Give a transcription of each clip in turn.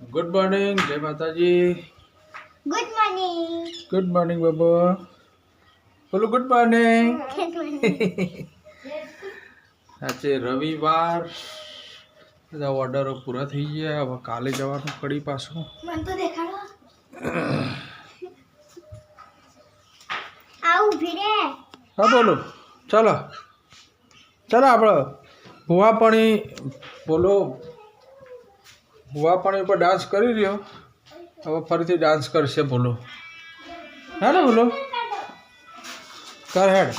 Good morning જય માતાજી good morning good morning બાબુ બોલો ગુડ મોર્નિંગ આજે રવિવાર. બધા ઓર્ડરો પૂરા થઈ ગયા. હવે કાલે જવાનું પડી પાછું. મને તો દેખાડો. આ ઊભી હા બોલો. ચાલો. ચાલો આપણે ભુવાપણી બોલો ભુવાપણી ઉપર ડાન્સ કરી રહ્યો. હવે ફરીથી ડાન્સ કરશે બોલો હા ને બોલો કર હેડ.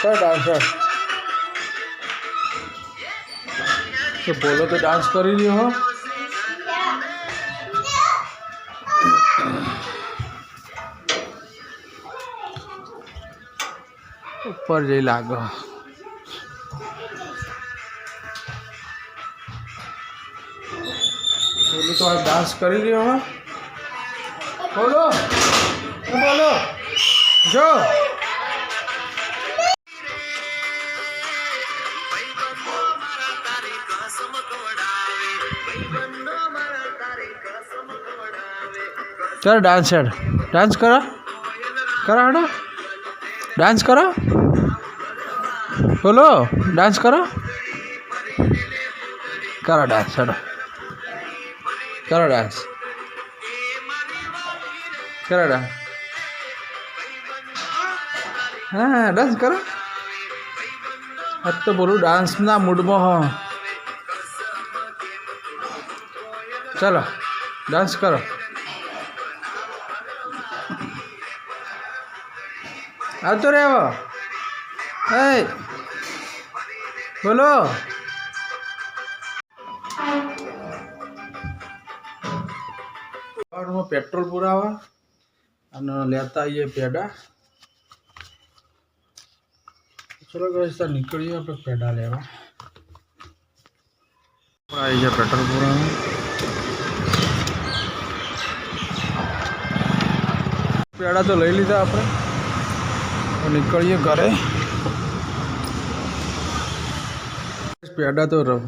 કર ડાન્સ હેડ તો બોલો તો ડાન્સ કરી રહ્યો હો. ઉપર જઈ લાગો બોલો તો આ ડાન્સ કરી રહ્યો હો બોલો એ બોલો જો ચાલો ડાન્સ હેડ ડાન્સ કરો કરો હેડો ડાન્સ કરો? બોલો ડાન્સ કરો? કરો ડાન્સ હેડો કરો ડાન્સ કરો ડાન્સ હા ડાન્સ કરો. આજ તો બોલું ડાન્સના મૂડમાં હો. ચાલો ડાન્સ કરો. આવતો રે આવો એ બોલો પેટ્રોલ પુરાવા અને લેતા આવીએ પેડા. ચલો રસ્તા નીકળીએ આપણે પેડા લેવા. આવી જાય પેટ્રોલ પુરાવા. પેડા તો લઈ લીધા આપણે. નીકળીએ ઘરે. પેડા તો ર-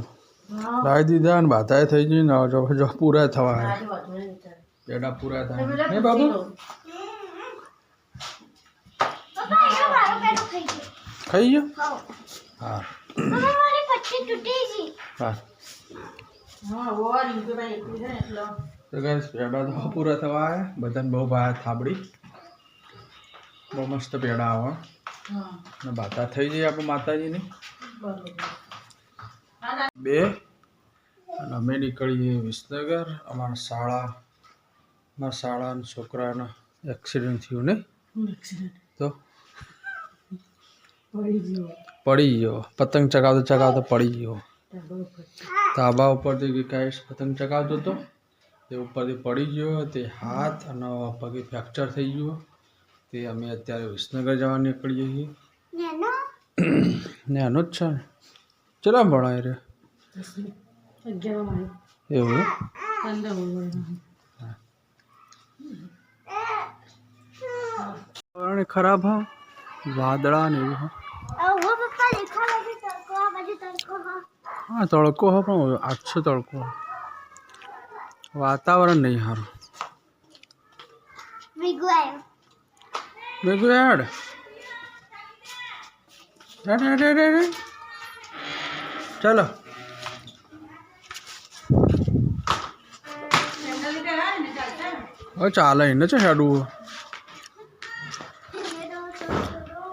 લાવી દીધા અને બાધાએ થઈ ગઈ ને જો પૂરા થવા. પેડા પૂરા થાય. હે બાબુ? પપ્પા એનો મારો પેડો ખાઈ ગયો. ખાઈ ગયો? ખાઓ હા. પપ્પા મારી પટ્ટી તૂટી ગઈ. હા. તો ગાઈસ પેડા તો પૂરા થવા આવ્યા. બધાને બહુ ભાવે થાબડી. બહુ મસ્ત પેડા આવે. ને બાતા થઈ જઈએ આપણે માતાજીની. બે. અને અમે નીકળીએ વિસનગર. અમારા શાળા મારા શાળાના છોકરાના એક્સિડન્ટ થયું ને તો? પડી ગયો. પતંગ ચગાવતો ચગાવતો પડી ગયો. ધાબા ઉપરથી વિકાસ પતંગ ચગાવતો હતો તે ઉપરથી પડી ગયો તે હાથ અને પગે ફ્રેક્ચર થઈ ગયો. તે અમે અત્યારે વિસનગર જવા નીકળીએ છીએ. નેનો? જ છે ચલો ભણાય રે? એવું? વાતાવરણ ખરાબ હા? વાદળા ને એવું હા? તડકો હા હા. તડકો હા પણ આછો તડકો. વાતાવરણ નહીં સારું. ભેગું હેડ. હવે ચાલે એને છે હેડવું.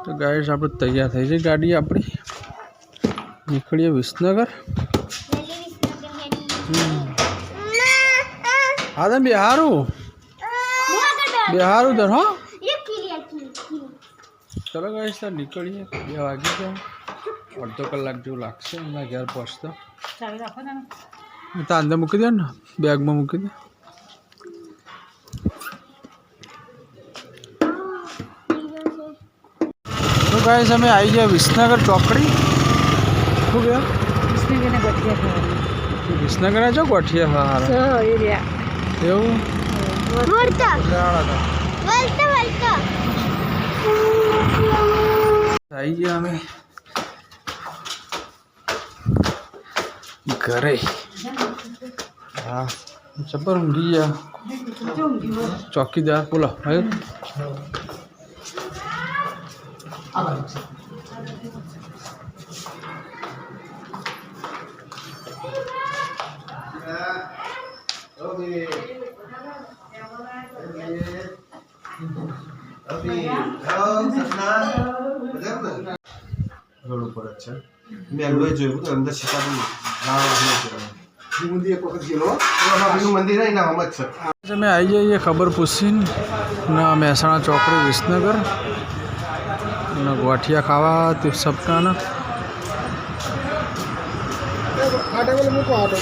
તો ગાઈડ આપણે તૈયાર થઈ છે ગાડી આપણી. નીકળીએ વિસનગર. હા તમે બિહારું. બિહારું તર હો. ચલો ગાઈસ તો નીકળીએ બે વાગી ગયા અડધો કલાક જેવું લાગશે એમના ઘેર પહોંચતા તો અંદર મૂકી દે ને બેગમાં મૂકી દે તો ગાઈસ અમે આવી ગયા વિસનગર ચોકડી શું ગયા વિસનગર જો ગોઠિયા હા હારા. એવું વળતો જાડા હતા. વળતો વળતો આવી ગયા અમે ઘરે હા જબર ઊંઘી ગયા ચોકીદાર બોલો હવે મેં જોયું તો અંદર એક વખત ગયેલો મંદિર જ છે. અમે આવી જઈએ ખબર પૂછીને ના મહેસાણા ચોકડી વિસનગર અને ગોઠિયા ખાવા સપ્તાહના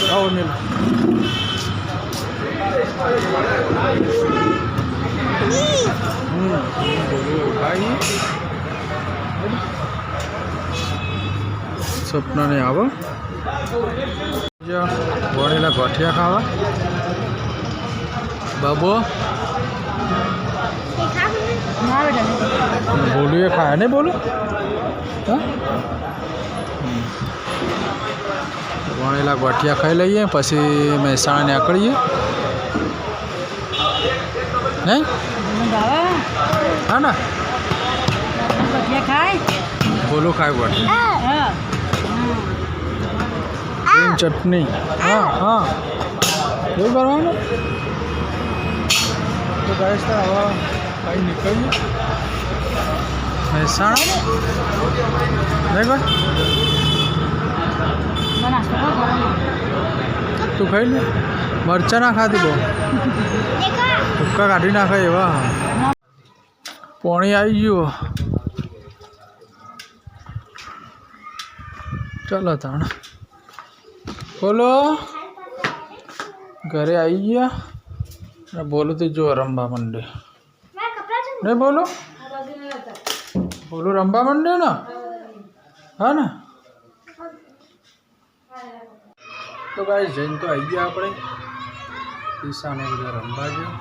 આવો મેલ સપનાને આવો. વણેલા ગોઠિયા ખાવા. બાબો. બોલું એ ખાયા ને બોલું. વણેલા ગોઠિયા ખાઈ લઈએ, પછી મહેસાણા નીકળીએ નહીં હા ને. બોલું ખાય ગોઠિયા ચટણી હા. હા એવું કરવાનું તો ગાઈસ તો હવે કઈ નીકળ્યું મહેસાણા? કોઈ તું ખાઈ લે. મરચા ના ખાતી બહુ. ભૂક્કા કાઢી નાખાય એવા. પોણી આવી ગયું. ચાલો તાણ બોલો. ઘરે આવી ગયા. અને બોલો તો જો રમવા માંડે. નહીં બોલો. બોલો રમવા માંડે ને? હા ને? તો ભાઈ જઈને તો આવી ગયા આપણે. ઈશાને બધા રમવા ગયા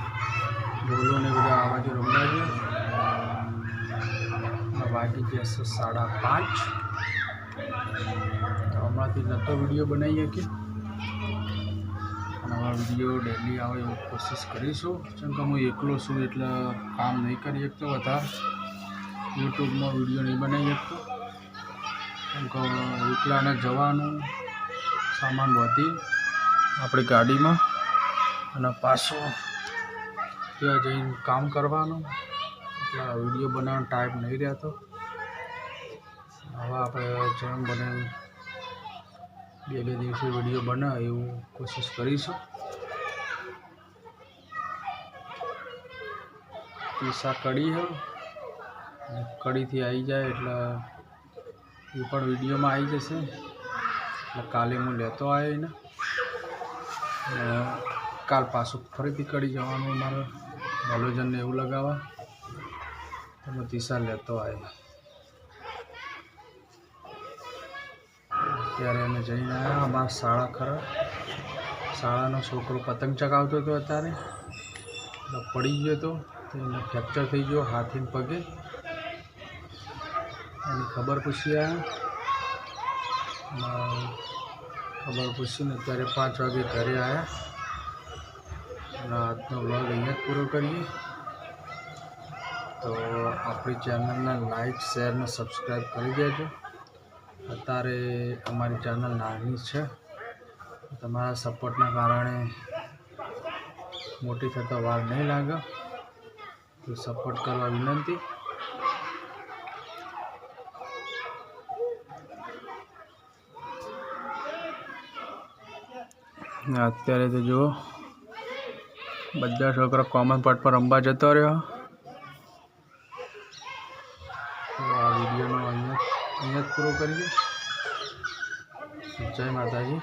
બોલોને બધા આ બાજુ રમવા ગયા વાગી ગયા છે સાડા પાંચ. તો હમણાંથી નતો વીડિયો બનાવી શકીએ. અને આવા વીડિયો ડેલી આવે એવી કોશિશ કરીશું. કેમ કે હું એકલો છું એટલે કામ નહીં કરી શકતો વધારે. યુટ્યુબમાં વીડિયો નહીં બનાવી શકતો. કેમ કે એકલાને જવાનું, સામાન વધી, આપણી ગાડીમાં. અને પાછો ત્યાં જઈને કામ કરવાનું. એટલે વીડિયો બનાવવાનો ટાઈમ નહીં રહેતો. હવે આપણે જેમ બને બે બે દિવસે વીડિયો બનાવે એવું કોશિશ કરીશું. પીસા કઢી હે. કઢીથી આવી જાય એટલે એ પણ વિડીયોમાં આવી જશે. એટલે કાલે હું લેતો આવ્યો એને. કાલ પાછું ફરીથી કઢી જવાનું મારે. હલોજનને એવું લગાવવા. તો દિશા લેતો આવ્યો ત્યારે અમે જઈને આવ્યા અમારા શાળા ખરા શાળાનો છોકરો પતંગ ચગાવતો હતો અત્યારે પડી ગયો હતો એને ફ્રેક્ચર થઈ ગયો હાથીને પગે એની ખબર પૂછી આવ્યા ખબર પૂછીને અત્યારે પાંચ વાગે ઘરે આવ્યા અને આજનો વ્લોગ અહીંયા પૂરો કરીએ તો આપણી ચેનલને લાઈક, શેર અને સબસ્ક્રાઈબ કરી દેજો. અત્યારે અમારી ચેનલ નાની છે. તમારા સપોર્ટના કારણે મોટી થતો વાર નહીં લાગે. તો સપોર્ટ કરવા વિનંતી. અત્યારે તો જુઓ, બધા છોકરા કોમન પાર્ટ પર રમવા જતો રહ્યો તો આ વિડીયોનો અહીંયા અહીંયા જ પૂરો કરીએ. જય માતાજી.